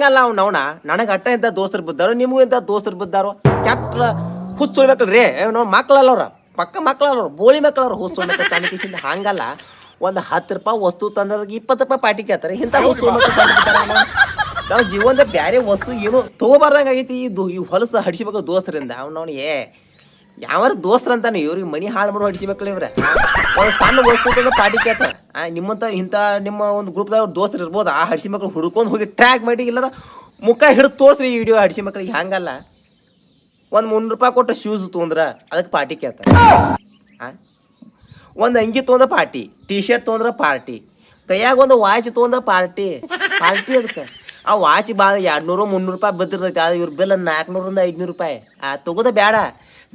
ಹಂಗಲ್ಲ ಅವ್ನ, ಅವನ. ನನಗೆ ಅಟ್ಟ ಇದ್ದ ದೋಸ್ತರು ಬಿದ್ದಾರೋ ನಿಮಗೂ ಇದ್ದ ದೋಸ್ತರು ಬಿದ್ದಾರೋ ಕೆಟ್ಟ ಹುಚ್ಚು ಸುಳ್ಬೇಕಲ್ರಿ? ಮಕ್ಳಲ್ಲ ಅವ್ರ. ಪಕ್ಕ ಮಕ್ಕಳಲ್ಲ ಅವ್ರು, ಬೋಳಿ ಮಕ್ಕಳವ್ರು ಅವ್ರು ಹುಸ್ ಕಾಣಿಕೆಸಿಂದ ಹಂಗಲ್ಲ. ಒಂದು ಹತ್ತು ರೂಪಾಯಿ ವಸ್ತು ತಂದದಕ್ಕೆ ಇಪ್ಪತ್ತು ರೂಪಾಯಿ ಪಾಟಿ ಕೇಳ್ತಾರೆ. ಇಂಥ ನಾವು ಜೀವನದ ಬ್ಯಾರೆ ವಸ್ತು ಏನು ತಗೋಬಾರ್ದಂಗ ಆಗೈತಿ. ಈ ಹೊಲಸ ಹಡಿಸ್ಬೇಕು ದೋಸ್ತರಿಂದ. ಅವ್ನವ್ನು ಏ ಯಾವಾರ ದೋಸ್ತ್ರ ಅಂತಾನೆ ಇವ್ರಿಗೆ ಮನಿ ಹಾಳು ಮಾಡಿ ಹೊಡಿಸಬೇಕಲ್ಲ ಇವ್ರೆ. ಒಂದು ಸಣ್ಣ ವಯಸ್ಸು ಪಾಟಿ ಕೇಳ್ತಾರೆ. ನಿಮ್ಮಂತ ಇಂಥ ನಿಮ್ಮ ಒಂದು ಗ್ರೂಪ್ದಾಗ ದೋಸ್ತರು ಇರ್ಬೋದು, ಆ ಹಡಿಸಿ ಮಕ್ಳು ಹುಡ್ಕೊಂಡು ಹೋಗಿ ಟ್ರ್ಯಾಕ್ ಮಾಡಿ ಇಲ್ಲದ ಮುಖ ಹಿಡಿದು ತೋರ್ಸ್ರಿ ಈ ವಿಡಿಯೋ ಹಡಿಸಿ ಮಕ್ಳಿಗೆ. ಹ್ಯಾಂಗಲ್ಲ? ಒಂದು ಮುನ್ನೂರು ರೂಪಾಯಿ ಕೊಟ್ಟು ಶೂಸ್ ತೊಂದ್ರೆ ಅದಕ್ಕೆ ಪಾರ್ಟಿ ಆ? ಒಂದು ಅಂಗಿ ತೊಗೊಂಡ್ರ ಪಾರ್ಟಿ ಟಿ ಶರ್ಟ್ ತೊಂದ್ರ ಪಾರ್ಟಿ ಕೈಯಾಗ ಒಂದು ವಾಚ್ ತೊಗೊಂಡ್ರ ಪಾರ್ಟಿ ಪಾರ್ಟಿ ಅದಕ್ಕೆ. ಆ ವಾಚ್ ಭಾಳ ಎರಡು ನೂರು ಮುನ್ನೂರು ರೂಪಾಯಿ ಬದ್ದಿರ್ತೈತಿ ಅದು ಇವ್ರ ಬಿಲ್ ನಾಲ್ಕುನೂರಿಂದ ಐದುನೂರು ರೂಪಾಯಿ. ಆ, ತಗೋದ ಬೇಡ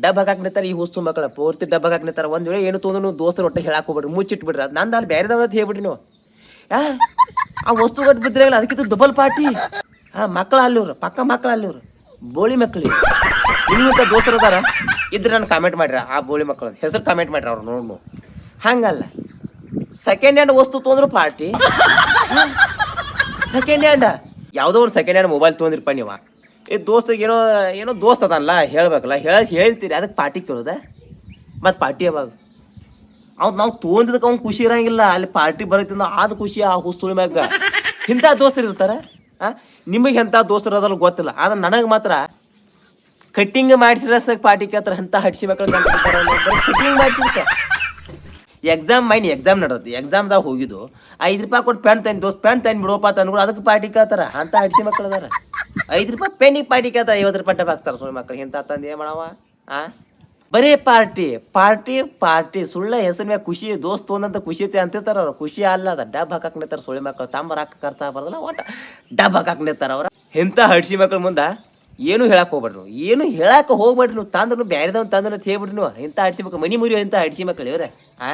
ಡಬ್ಬ ಹಾಕಿ ನಿಂತಾರ ಈ ಹುಸ್ತು ಮಕ್ಕಳ. ಪೂರ್ತಿ ಡಬ್ಬ ಹಾಕಿ ನಿಂತಾರ ಒಂದು ವೇಳೆ ಏನು ತೊಂದ್ರೆ ನೀವು ದೋಸ್ತರ ಒಟ್ಟೆ ಹೇಳಕ್ ಹೋಗ್ಬಿಡ್ರಿ ಮುಚ್ಚಿಟ್ಬಿಡ್ರಿ. ಅದು ನಂದು ಅಲ್ಲಿ ಬೇರೆದವ್ರ ಹೇಳಿ ಹೇಳ್ಬಿಡ್ರಿ ನೀವು. ಆ ವಸ್ತು ಗಟ್ಟು ಬಿದ್ದಿರಲ್ಲ, ಅದಕ್ಕಿಂತ ಡಬಲ್ ಪಾರ್ಟಿ ಹಾ ಮಕ್ಕಳ ಅಲ್ಲಿವ್ರು ಪಕ್ಕ ಮಕ್ಕಳ ಅಲ್ಲೋರು. ಬೋಳಿ ಮಕ್ಕಳು ನಿಮ್ಗಿಂತ ದೋಸ್ತರು ಅದಾರ ಇದ್ರೆ ನಾನು ಕಾಮೆಂಟ್ ಮಾಡ್ರಿ. ಆ ಬೋಳಿ ಮಕ್ಕಳು ಹೆಸರು ಕಾಮೆಂಟ್ ಮಾಡ್ರಿ ಅವ್ರು ನೋಡು ಹಂಗಲ್ಲ. ಸೆಕೆಂಡ್ ಹ್ಯಾಂಡ್ ವಸ್ತು ತೊಂದ್ರೆ ಪಾರ್ಟಿ ಸೆಕೆಂಡ್ ಹ್ಯಾಂಡ್ ಯಾವುದೋ ಒಂದು ಸೆಕೆಂಡ್ ಹ್ಯಾಂಡ್ ಮೊಬೈಲ್ ತೊಗೊಂಡಿರ್ಪ ನೀವು. ಈ ದೋಸ್ತಿಗೆ ಏನೋ ಏನೋ ದೋಸ್ತ್ ಅದಲ್ಲ, ಹೇಳ್ಬೇಕಲ್ಲ. ಹೇಳ, ಹೇಳ್ತೀರಿ. ಅದಕ್ಕೆ ಪಾರ್ಟಿ ಕೇಳೋದ? ಮತ್ತು ಪಾರ್ಟಿ ಯಾವಾಗ? ಅವ್ನು ನಾವು ತೊಗೊಂಡಿದ್ದಕ್ಕೆ ಅವ್ನು ಖುಷಿ ಇರಂಗಿಲ್ಲ. ಅಲ್ಲಿ ಪಾರ್ಟಿ ಬರೋದಿಂದ ಆದ ಖುಷಿ, ಆ ಹುಸ್ತುಳಿ ಮ್ಯಾಗ. ಇಂಥ ದೋಸ್ತರು ಇರ್ತಾರೆ? ನಿಮಗೆ ಎಂಥ ದೋಸ್ತರು ಅದಲ್ಲ ಗೊತ್ತಿಲ್ಲ. ಆದ್ರೆ ನನಗೆ ಮಾತ್ರ ಕಟ್ಟಿಂಗ್ ಮಾಡಿಸಿರ ಪಾರ್ಟಿ ಕೇಳ್ತಾರೆ ಅಂತ ಹಡ್ಸಿ ಮಕ್ಕಳು ಕಟ್ಟಿಂಗ್ ಎಕ್ಸಾಮ್ ಮೈನ್ ಎಕ್ಸಾಮ್ ನಡತ್ತೆ ಎಕ್ಸಾಮ್ದಾಗ ಹೋಗಿದ್ದು. ಐದು ರೂಪಾಯಿ ಕೊಟ್ಟು ಪೆನ್ ತಂದು, ದೋಸ್ತ ಪೆನ್ ತಂದು ಬಿಡೋಪ ತಂದ್ಬಿಡು. ಅದಕ್ಕೆ ಪಾರ್ಟಿ ಕೇಳ್ತಾರ. ಅಂತ ಹಡ್ಸಿ ಮಕ್ಕಳು ಐದು ರೂಪಾಯಿ ಪೆನ್ನಿ ಪಾರ್ಟಿ ಅದ, ಐವತ್ತು ರೂಪಾಯಿ ಡಬ್ಬ ಹಾಕ್ತಾರೆ ಸುಳ್ಳು ಮಕ್ಕಳು ಇಂಥ ತಂದು ಏನು ಮಾಡವ ಆ? ಬರೀ ಪಾರ್ಟಿ ಪಾರ್ಟಿ ಪಾರ್ಟಿ, ಸುಳ್ಳ ಹೆಸರು ಮ್ಯಾಗ ಖುಷಿ, ದೋಸ್ತು ಒಂದಂತ ಖುಷಿ ಐತಿ ಅಂತಿರ್ತಾರ ಅವ್ರು. ಖುಷಿ ಅಲ್ಲ ಅದ ಡಬ್ ಹಾಕಕ್ ನಿಂತಾರ ಸುಳ್ಳು ಮಕ್ಕಳು ತಮ್ಮ ರೊಕ್ಕ ಖರ್ಚಾಗಬಾರ್ದಲ್ಲ ಒಟ್ಟ ಡಬ್ ಹಾಕಕ್ ನಿಂತಾರ ಅವ್ರ. ಎಂಥ ಹಡ್ಸಿ ಮಕ್ಕಳ ಮುಂದೆ ಏನು ಹೇಳಕ್ ಹೋಗ್ಬೇಡ್ರಿ ಏನು ಹೇಳಕ್ ಹೋಗ್ಬೇಡ್ರಿ ನೀವು. ತಂದ್ರು ಬ್ಯಾರೆದವ್ನು ತಂದ್ರು ಅಂತ ಹೇಳ್ಬಿಡ್ರಿ ನೀವು. ಇಂಥ ಹಡ್ಸಿ ಮಕ್ಕಳು ಮನಿ ಮುರಿಯೋ ಇಂಥ ಹಡ್ಸಿ ಮಕ್ಕಳು ಇವ್ರೆ, ಆ?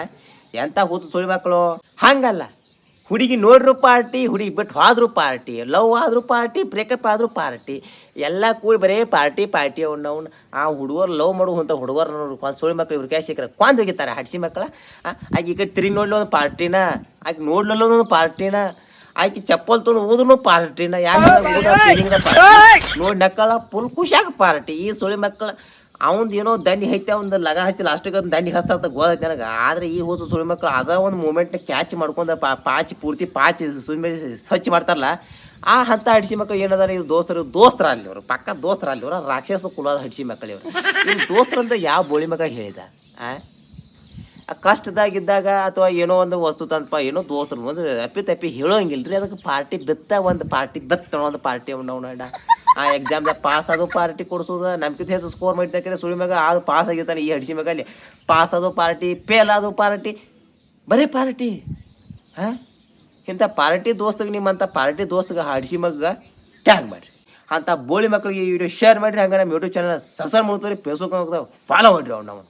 ಎಂಥ ಹುಚ್ಚು ಸುಳ್ಳು ಮಕ್ಕಳು ಹಂಗಲ್ಲ. ಹುಡುಗಿ ನೋಡ್ರು ಪಾರ್ಟಿ ಹುಡುಗಿ ಬಿಟ್ಟು ಹೋದ್ರು ಪಾರ್ಟಿ ಲವ್ ಆದರೂ ಪಾರ್ಟಿ ಬ್ರೇಕಪ್ ಆದರೂ ಪಾರ್ಟಿ ಎಲ್ಲ ಕೂಡಿ ಬರೇ ಪಾರ್ಟಿ ಪಾರ್ಟಿ ಅವ್ನ ಅವ್ನು. ಆ ಹುಡುಗರು ಲವ್ ಮಾಡುವಂಥ ಹುಡುಗರು ನೋಡ್ರಿ ಕೊಂದ್ ಸುಳ್ಳು ಮಕ್ಳು ಇವ್ರು ಕ್ಯಾಶ್ ಸಿಕ್ಕರೆ ಕೊಂದ್ ಹೋಗಿತಾರೆ ಹಡ್ಸಿ ಮಕ್ಕಳ ಆಕೆ ಈ ಕಡೆ ತಿರುಗಿ ನೋಡ್ಲಿ ಒಂದು ಪಾರ್ಟಿನ ಆಕೆ ನೋಡ್ಲಲ್ಲ ಒಂದು ಪಾರ್ಟಿನ ಆಕೆ ಚಪ್ಪಲ್ ತೊಗೊಂಡು ಹೋದ್ರು ಪಾರ್ಟಿನ ಯಾಕೆ ನೋಡಿ ನಕ್ಕಳ ಫುಲ್ ಖುಷಿಯಾಗ ಪಾರ್ಟಿ. ಈ ಸುಳಿ ಮಕ್ಕಳ ಅವಂದು ಏನೋ ದಂಡಿ ಐತೆ ಒಂದು ಲಗ ಹಚ್ಚಿ ಲಾಸ್ಟಿಗೆ ಒಂದು ದಂಡಿ ಹಸ್ತಾರ್ತ ಗೋದೈತೆ ನನಗೆ. ಆದ್ರೆ ಈ ಹೊಸ ಸುಳಿ ಮಕ್ಕಳು ಅದ ಒಂದು ಮೂಮೆಂಟ್ನ ಕ್ಯಾಚ್ ಮಾಡ್ಕೊಂಡು ಪಾ, ಪಾಚಿ ಪೂರ್ತಿ ಪಾಚಿ ಸುಮ್ಮನೆ ಸ್ವಚ್ಛ ಮಾಡ್ತಾರಲ್ಲ, ಆ ಹಂತ ಹಡ್ಸಿ ಮಕ್ಕಳು ಏನದಾರ ಇವ್ರು ದೋಸ್ತರು ದೋಸ್ತರ ಅಲ್ಲಿ ಅವರು ಪಕ್ಕ ದೋಸ್ತರ ಅಲ್ಲಿ ಅವರು ರಾಕ್ಷಸ ಕುಲದ ಹಡ್ಸಿ ಮಕ್ಕಳು ಇವರು. ಇವ್ರು ದೋಸ್ತರಂತ ಯಾವ ಬೋಳಿ ಮಗ ಹೇಳಿದ? ಆ? ಕಷ್ಟದಾಗಿದ್ದಾಗ ಅಥವಾ ಏನೋ ಒಂದು ವಸ್ತು ತಂದಪ್ಪ ಏನೋ ದೋಸ್ತರು ಒಂದು ಅಪ್ಪಿ ತಪ್ಪಿ ಹೇಳೋಂಗಿಲ್ರಿ, ಅದಕ್ಕೆ ಪಾರ್ಟಿ ಬಿತ್ತ, ಒಂದು ಪಾರ್ಟಿ ಬೆತ್ತ ಒಂದು ಪಾರ್ಟಿ ಅವ್ನ ಆ ಎಕ್ಸಾಮ್ದಾಗ ಪಾಸ್ ಅದು ಪಾರ್ಟಿ ಕೊಡ್ಸೋದು ನಮ್ಕಿಂತ ಹೆಚ್ಚು ಸ್ಕೋರ್ ಮಾಡಿದ್ದಕ್ಕೆ ಸುಳಿ ಮ್ಯಾಗ ಅದು ಪಾಸ್ ಆಗಿರ್ತಾನೆ ಈ ಹಡ್ಸಿ ಮ್ಯಾಗ ಪಾಸ್ ಅದು ಪಾರ್ಟಿ ಫೇಲ್ ಆದೋ ಪಾರ್ಟಿ ಬರೀ ಪಾರ್ಟಿ ಹಾಂ? ಇಂಥ ಪಾರ್ಟಿ ದೋಸ್ತಗೆ ನಿಮ್ಮಂಥ ಪಾರ್ಟಿ ದೋಸ್ತಗೆ ಹಡ್ಸಿ ಮಗ ಟ್ಯಾಗ್ ಮಾಡಿರಿ. ಅಂತ ಬೋಳಿ ಮಕ್ಕಳಿಗೆ ಈ ವಿಡಿಯೋ ಶೇರ್ ಮಾಡಿರಿ, ಹಂಗೆ ನಮ್ಮ ಯೂಟ್ಯೂಬ್ ಚಾನಲ್ ಸಬ್ಸ್ಕ್ರೈಬ್ ಮಾಡ್ತೀವಿ ಫೇಸ್ಬುಕ್ ಫಾಲೋ ಮಾಡಿರಿ ಅವ್ನು ನಾವು.